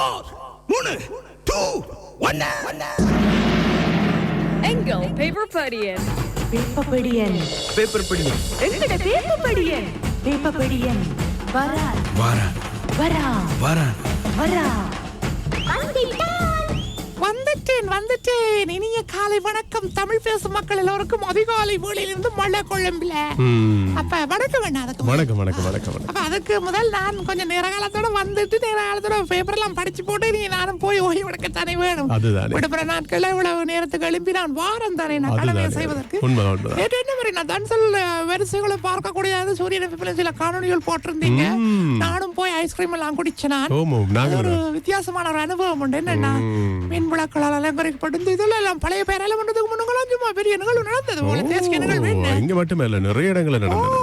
Four மூணு two ஒன்னு எங்கள் பேப்பர் படியன் வேப்பப்படியன் பேப்பர் படிங்க எங்கட வேப்பப்படியன் வேப்பப்படியன் வரா வாரேன் வரா வாரேன் வரா வந்துட்டேன் வந்துட்டேன். இனிய காலை வணக்கம். தமிழ் பேசும் மக்கள் எல்லோருக்கும் அதிகாலை வேளையிலிருந்து மழை கொழும்புல அப்ப வணக்கம் வேண்டாம் அதுக்கு. வணக்கம் வணக்கம் வணக்கம் அப்ப அதுக்கு முதல் நான் கொஞ்சம் நேர காலத்தோட வந்துட்டு நேர காலத்தோட பேப்பர் எல்லாம் படிச்சு போட்டு நீ நானும் போய் ஓய்வு எடுக்கத்தானே வேணும். விடுப்புற நாட்கள்ல இவ்வளவு நேரத்துக்கு எழுப்பி நான் வாரம் தானே நான் கடமையை. செய்வதற்கு. என்ன மாதிரி நான் தன்சல் வரிசைகளை பார்க்கக்கூடியது சூரியன் சில காணொலிகள் போட்டிருந்தீங்க. நானும் போய் ஐஸ்கிரீம் எல்லாம் குடிச்சேன் ஒரு வித்தியாசமான ஒரு அனுபவம் உண்டு. என்னன்னா மீன் விளக்களால் அலங்கரிக்கப்பட்டு இந்த இதெல்லாம் எல்லாம் பழைய பேரெல்லாம் பண்ணதுக்கு முன்னங்களும் சும்மா பெரிய நிகழ்வு நடந்தது இங்க மட்டுமே இல்ல நிறைய இடங்கள்ல நடந்தது.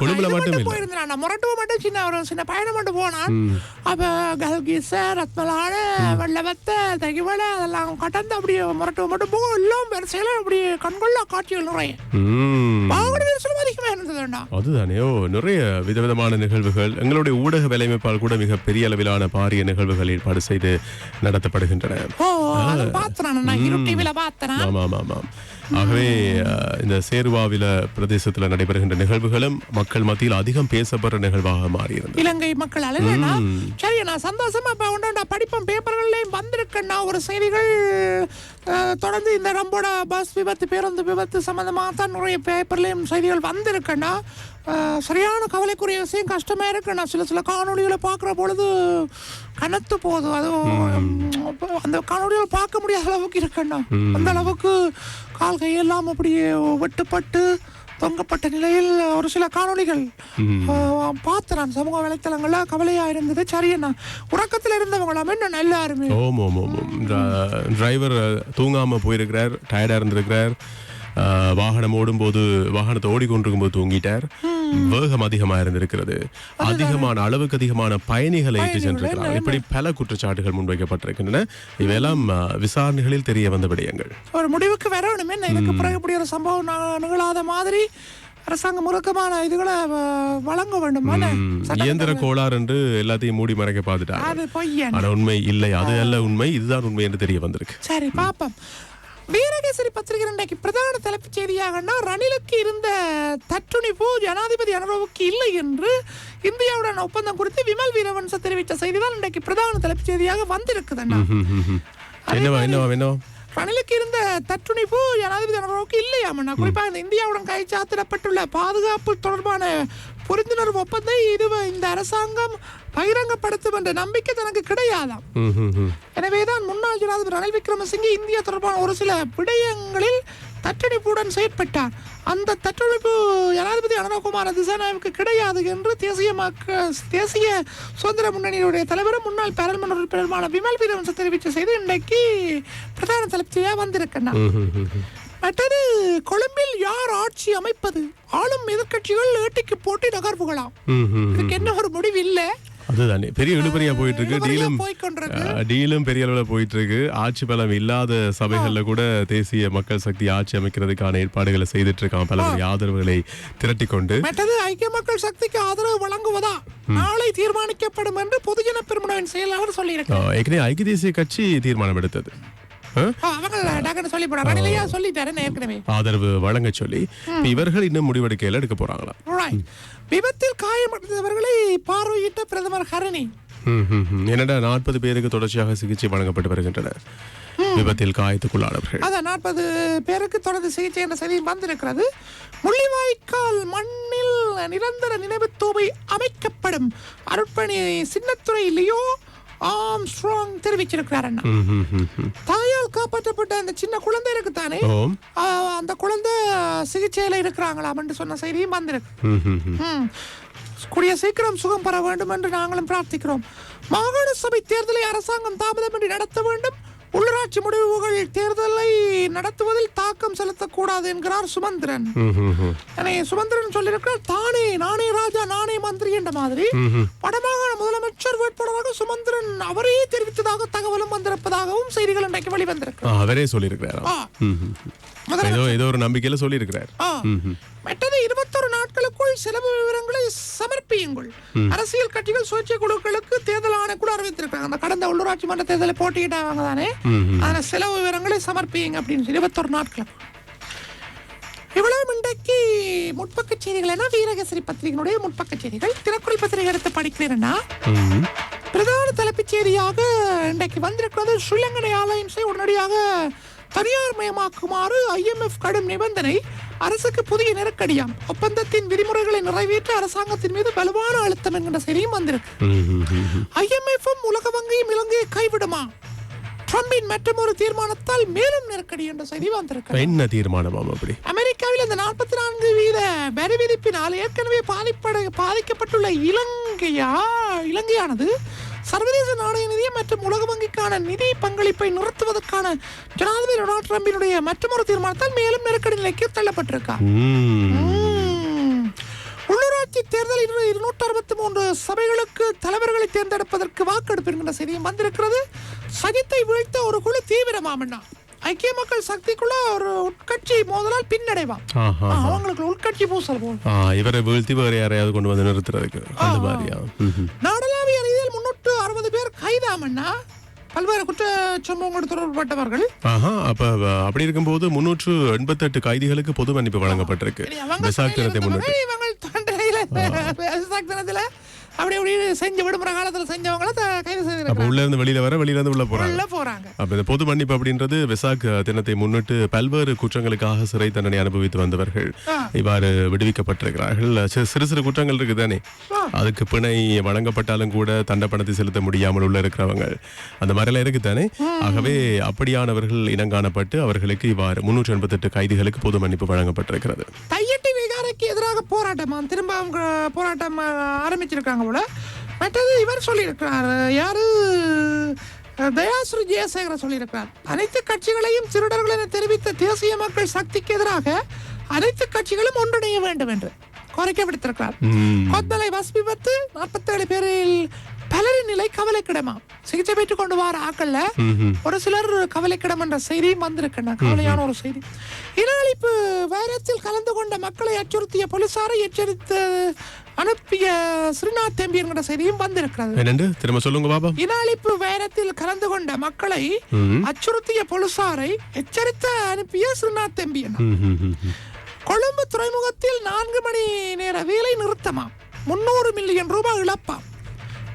கொழும்புல மட்டும். போயிருந்தேன்? நான் முரட்டுவ மட்டும் சின்ன ஒரு சின்ன பயணம் மட்டும் போனான். அப்ப கல்கீச ரத்மலான வெள்ளவத்த அதெல்லாம் கடந்து அப்படியே முரட்டுவ மட்டும் போக எல்லாம் பெருசையில அப்படியே கண்கொள்ளா காட்சிகள் நிறைய. அதுதானே. ஓ நிறைய விதவிதமான நிகழ்வுகள். எங்களுடைய ஊடக வேலைமைப்பால் கூட மிக பெரிய அளவிலான பாரிய நிகழ்வுகள் ஏற்பாடு செய்து நடத்தப்படுகின்றன. ஓ பார்த்தேன்? ஆமாம் ஆமாம் ஆகவே இந்த சேருவாவில பிரதேசத்துல நடைபெறுகின்ற நிகழ்வுகளும் மக்கள் மத்தியில் அதிகம் பேசப்படுற நிகழ்வாக மாறியிருந்தது. இலங்கை மக்கள் அழுகா சரி நான் சந்தோஷமா இப்ப உண்டா படிப்போம் பேப்பர்கள்லயும் வந்திருக்கேன்னா ஒரு செய்திகள் தொடர்ந்து இந்த நம்மோட பஸ் விபத்து பேருந்து விபத்து சம்பந்தமாக தான் நிறைய பேப்பர்லயும் செய்திகள் வந்திருக்கேன்னா சரியான கவலைக்குரிய விஷயம் கஷ்டமா இருக்குண்ணா சில சில காணொளிகளை பார்க்குற பொழுது கனத்து போகுது. அதுவும் அந்த காணொளிகளை பார்க்க முடியாத அளவுக்கு இருக்குண்ணா அந்த அளவுக்கு கால் கையெல்லாம் அப்படியே வெட்டுப்பட்டு தொங்கப்பட்ட நிலையில் ஒரு சில காணொளிகள் ஆஹ், பார்த்தேன் நான் சமூக வலைத்தளங்கள்ல கவலையா இருந்தது. சரி என்ன? உறக்கத்தில் இருந்தவங்களாம் என்ன எல்லாருமே. ஓம் ஓம் ஓம் ஓம். டிர- டிரைவர் தூங்காம போயிருக்கிறார் டயர்டா இருந்திருக்கிறார். வாகனம் ஓடும்போது வாகனத்தை ஓடிக்கொண்டிருக்கும் போது தூங்கிட்டார் வேகம் அதிகமா இருந்திருக்கிறது அதிகமான அளவுக்கு அதிகமான பயணிகளை ஏற்றி சென்றிருக்கிறார் இப்படி பல குற்றச்சாட்டுகள் முன்வைக்கப்பட்டிருக்கின்றன. இவையெல்லாம் விசாரணைகளில் தெரிய வந்த விடயங்கள். ஒரு முடிவுக்கு வரணும். என்ன இதுக்கு பிறகு இப்படி ஒரு சம்பவம் நிகழாத மாதிரி அரசாங்கம் முறுக்கமான இதுகளை வழங்க வேண்டும்? இயந்திர கோளாறு என்று எல்லாத்தையும் மூடி மறைக்க பார்த்துட்டாங்க. அது பொய்யன் ஆனா உண்மை இல்லை. அது அல்ல உண்மை. இதுதான் உண்மை என்று தெரிய வந்திருக்கு. சரி பாப்போம். வீரகேசரி பத்திரிகை இன்றைக்கு பிரதான தலைப்புச் செய்தியாகனா ரணிலுக்கு இருந்த தற்றுணிப்பு ஜனாதிபதி அனுரவுக்கு இல்லை என்று இந்தியாவுடன் ஒப்பந்தம் குறித்து விமல் வீரவன்ச தெரிவித்த செய்திதான் இன்றைக்கு பிரதான தலைப்புச் செய்தியாக வந்திருக்குதுண்ணா. ரணிலுக்கு இருந்த தற்றுணிப்பு ஜனாதிபதி அனுரவுக்கு இல்லையாமண்ணா. குறிப்பாக இந்த இந்தியாவுடன் கைச்சாத்திடப்பட்டுள்ள பாதுகாப்பு தொடர்பான புரிந்துணர்வு ஒப்பந்தம் இது இந்த அரசாங்கம் பகிரங்கப்படுத்தும் என்ற நம்பிக்கை தனக்கு கிடையாதாம். எனவேதான் முன்னாள் ஜனாதிபதி ரணில் விக்ரமசிங்கே இந்தியா தொடர்பான ஒரு சில விடயங்களில் தற்றணிப்புடன் செயற்பட்டார். அந்த தற்றணிப்பு ஜனாதிபதி அனுரகுமார திசாநாயவுக்கு கிடையாது என்று தேசிய தேசிய சுதந்திர முன்னணியுடைய தலைவரும் முன்னாள் பாராளுமன்ற உறுப்பினருமான விமல் வீரவன்ச தெரிவித்த செய்தி இன்றைக்கு பிரதான தலைப்பியாக வந்திருக்கிறார் மற்றது கொழும்பில் யார் ஆட்சி அமைப்பது? ஆளும் எதிர்க்கட்சிகள் ஏட்டிக்கு போட்டி நகர்வுகளாம். இதுக்கு என்ன ஒரு முடிவு இல்லை அதுதானே. பெரிய இழுபறியா போயிட்டு இருக்கு டீலும் டீலும் பெரிய அளவுல போயிட்டு இருக்கு ஆட்சி பலம் இல்லாத சபைகள்ல கூட தேசிய மக்கள் சக்தி ஆட்சி அமைக்கிறதுக்கான ஏற்பாடுகளை செய்துட்டு இருக்கான் பலருடைய ஆதரவுகளை திரட்டி கொண்டு ஐக்கிய மக்கள் சக்திக்கு ஆதரவு வழங்குவதா? நாளை தீர்மானிக்கப்படும் என்று பொதுஜன பெருமனவின் செயலாளர் சொல்லியிருக்கார் ஏற்கனவே ஐக்கிய தேசிய கட்சி தீர்மானம் எடுத்தது அவங்க டக்குன்னு சொல்லி போறாங்க ரணிலையா சொல்லிட்டாரு ஏற்கனவே. ஆதரவு வழங்க சொல்லி இவர்கள் இன்னும் முடிவெடுக்கையில எடுக்க போறாங்களா. விபத்தில் காயமடைந்தவர்களை பார்வையிட்ட பிரதமர் ஹரணி. என்னடா நாற்பது பேருக்கு தொடர்ச்சியாக சிகிச்சை வழங்கப்பட்டு வருகின்றன விபத்தில் காயத்துக்குள்ளானவர்கள். அதான் நாற்பது பேருக்கு தொடர்ந்து சிகிச்சை என்ற செய்தி வந்திருக்கிறது. முள்ளிவாய்க்கால் மண்ணில் நிரந்தர நினைவு தூவை அமைக்கப்படும் அருட்பணி சின்னத்துறை லியோ ஆம் ஸ்ட்ராங் தெரிவிச்சிருக்கிறார் அண்ணா. காப்பாற்றப்பட்ட அந்த சின்ன குழந்தை இருக்குதானே? ஓம் ஆஹ் அந்த குழந்தை சிகிச்சையில இருக்கிறாங்களாம் என்று சொன்ன செய்தியும் வந்திருக்கு. கூடிய சீக்கிரம் சுகம் பெற வேண்டும் என்று நாங்களும் பிரார்த்திக்கிறோம். மாகாண சபை தேர்தலை அரசாங்கம் தாமதமின்றி நடத்த வேண்டும். உள்ளாட்சி முடிவுகள் தேர்தலை நடத்துவதில் தாக்கம் செலுத்தக்கூடாது என்கிறார் சுமந்திரன். சுமந்திரன் சொல்லியிருக்கிறார் தானே நானே ராஜா நானே மந்திரி என்ற மாதிரி வடமாகாண முதலமைச்சர் வேட்பாளராக சுமந்திரன் அவரே தெரிவித்ததாக தகவலும் வந்திருப்பதாகவும் செய்திகள் இன்றைக்கு வெளிவந்திருக்கு. அவரே சொல்லியிருக்கிறாரா? ஏதோ ஏதோ ஒரு நம்பிக்கையில சொல்லியிருக்கிறார். மற்றது இருபத்தொரு நாட்களுக்குள் செலவு விவரங்களை சமர்ப்பியுங்கள். அரசியல் கட்சிகள் சுயேட்சை குழுக்களுக்கு தேர்தல் ஆணைக்குழு அறிவித்திருக்காங்க அந்த கடந்த உள்ளூராட்சி மன்ற தேர்தலில் போட்டியிட்டாங்க தானே? அதனால செலவு விவரங்களை சமர்ப்பியுங்க அப்படின்னு சொல்லி இருபத்தொரு நாட்கள். இவ்வளவு இன்றைக்கு முற்பக்க செய்திகள் என்ன? வீரகேசரி பத்திரிகையினுடைய முற்பக்க செய்திகள். தினக்குறள் பத்திரிகை எடுத்து படிக்கிறேன்னா. பிரதான தலைப்புச் செய்தியாக இன்றைக்கு வந்திருக்கிறது ஸ்ரீலங்கன் ஏர்லைன்ஸை உடனடியாக தனியார் மயமாக்குமாறு ஐஎம்எஃப் கடும் நிபந்தனை. அரசுக்கு புதிய நெருக்கடியாம். ஒப்பந்தத்தின் விதிமுறைகளை நிறைவேற்ற அரசாங்கத்தின் மீது வலுவான அழுத்தம் என்கிற செய்தியும் வந்திருக்கு. ஐஎம்எஃப்பும் உலக வங்கியும் இலங்கையை கைவிடுமா? ட்ரம்பின் மற்றொரு தீர்மானத்தால் மேலும் நெருக்கடி என்ற செய்தி வந்திருக்கு என்ன தீர்மானமாம் அப்படி? அமெரிக்காவில் இந்த நாற்பத்தி நான்கு வீத வரி விதிப்பினால் ஏற்கனவே பாதிப்பட பாதிக்கப்பட்டுள்ள இலங்கையா? இலங்கையானது சர்வதேச நாணய நிதியம் மற்றும் உலக வங்கிக்கான நிதி பங்களிப்பை நிறுத்துவதற்கான ஜனாதிபதி டொனால்ட் ட்ரம்பினுடைய மற்றொரு தீர்மானத்தால் மேலும் நெருக்கடி நிலைக்கு தள்ளப்பட்டிருக்கா. உள்ளூராட்சி தேர்தல் இருநூற்றி அறுபத்தி மூன்று சபைகளுக்கு தலைவர்களை தேர்ந்தெடுப்பதற்கு வாக்கெடுப்பு என்கிற செய்தியும் வந்திருக்கிறது. சஜித்தை வீழ்த்த ஒரு குழு தீவிரமாமண்ணா ஐக்கிய மக்கள் சக்திக்குள்ள ஒரு உட்கட்சி மோதலால். ஆ, அவங்களுக்கு உள்கட்சி பூசல் ஆ, இவரை வீழ்த்தி வேற யாரையாவது கொண்டு வந்து நிறுத்துறதுக்கு அந்த மாதிரியா. நாடளாவிய ரீதியில் முன்னூற்று அறுபது பேர் கைதாமண்ணா பல்வேறு குற்ற சம்பவங்களோடு தொடர்புபட்டவர்கள். ஆஹா அப்ப அப்படி இருக்கும்போது முன்னூற்று எண்பத்தெட்டு கைதிகளுக்கு பொது மன்னிப்பு வழங்கப்பட்டிருக்கு. சிறையில் தினத்தை முன்னிட்டு. அப்படி அப்படி செஞ்ச விடுமுறை காலத்துல செஞ்சவங்கள கைது அப்ப செய்திருக்காங்க உள்ள இருந்து வெளியில வர வெளியில இருந்து உள்ள போறாங்க. உள்ள போறாங்க. அப்ப இந்த பொது மன்னிப்பு அப்படின்றது வெசாக் தினத்தை முன்னிட்டு பல்வேறு குற்றங்களுக்காக சிறை தண்டனை அனுபவித்து வந்தவர்கள் இவ்வாறு விடுவிக்கப்பட்டிருக்கிறார்கள். சிறு சிறு குற்றங்கள் இருக்குதானே அதுக்கு பிணை வழங்கப்பட்டாலும் கூட தண்ட பணத்தை செலுத்த முடியாமல் உள்ள இருக்கிறவங்க. அந்த மாதிரிலாம் இருக்குதானே ஆகவே அப்படியானவர்கள் இனங்காணப்பட்டு அவர்களுக்கு இவ்வாறு முன்னூற்றி எண்பத்தெட்டு கைதிகளுக்கு பொது மன்னிப்பு வழங்கப்பட்டிருக்கிறது. போராட்டமா திரும்ப அவங்க போராட்டம் ஆரம்பிச்சிருக்காங்க போல. மற்றது இவர் சொல்லியிருக்கிறார் யாரு? தயாஸ்ரீ ஜெயசேகர சொல்லியிருக்கிறார். அனைத்து கட்சிகளையும் திருடர்கள் என தெரிவித்த தேசிய மக்கள் சக்திக்கு எதிராக அனைத்து கட்சிகளும் ஒன்றிணைய வேண்டும் என்று கோரிக்கை விடுத்திருக்கிறார். கொத்தலை பஸ் விபத்து நாற்பத்தேழு பலரின் நிலை கவலைக்கிடமாம் சிகிச்சை பெற்றுக் கொண்டு வர ஆக்கல்ல ஒரு சிலர் கவலைக்கிடம் என்ற செய்தியும் வந்திருக்கண்ணா கவலையான ஒரு செய்தி. இன அழிப்பு வைரத்தில் கலந்து கொண்ட மக்களை அச்சுறுத்திய போலீசாரை எச்சரித்து அனுப்பிய ஸ்ரீநாத் தேம்பி என்கிற செய்தியும் வந்திருக்கிறது. திரும்ப சொல்லுங்க பாபா. இன அழிப்பு வைரத்தில் கலந்து கொண்ட மக்களை அச்சுறுத்திய போலீசாரை எச்சரித்து அனுப்பிய ஸ்ரீநாத் தேம்பி. கொழும்பு துறைமுகத்தில் நான்கு மணி நேர வேலை நிறுத்தமாம். முன்னூறு மில்லியன் ரூபாய் இழப்பாம்.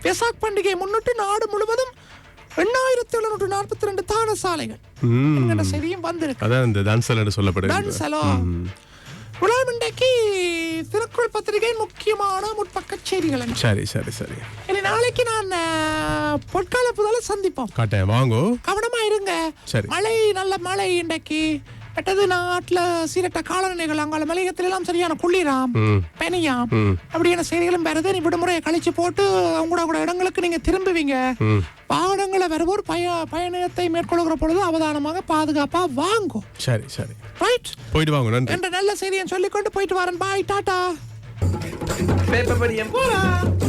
வெசாக் பண்டிகை முன்னிட்டு நாடு முழுவதும் எண்ணாயிரத்தி எழுநூற்று நாற்பத்தி ரெண்டு தான சாலைகள். என்கிற செய்தியும் வந்திருக்கு. அதான் இந்த டான்சல் என்று சொல்லப்படுகிறது. டான்சலோ உலகம் இன்றைக்கு திருக்குறள் பத்திரிகை முக்கியமான முற்பக்க செய்திகள்? சரி சரி சரி. இனி நாளைக்கு நான் பொற்கால புதல சந்திப்போம். காட்டேன் வாங்கோ. கவனமா இருங்க. சரி. மழை நல்ல மழை இன்றைக்கு. மற்றது நாட்டுல சீரட்ட காலநிலைகள் அங்கால மலையத்துல எல்லாம் சரியான குளிராம். பனியாம். அப்படியான செய்திகளும் வருது. நீ விடுமுறையை கழிச்சு போட்டு உங்களோட கூட இடங்களுக்கு நீங்க திரும்புவீங்க. வாகனங்களை வருவோர் பய பயணத்தை மேற்கொள்கிற பொழுது அவதானமாக பாதுகாப்பா வாங்கும் சரி சரி. ரைட் போயிட்டு வாங்க நன்றி. என்ற நல்ல செய்தியை சொல்லிக்கொண்டு போயிட்டு வரேன். பாய் டாடா. பேப்பர் படியம் போலாம்.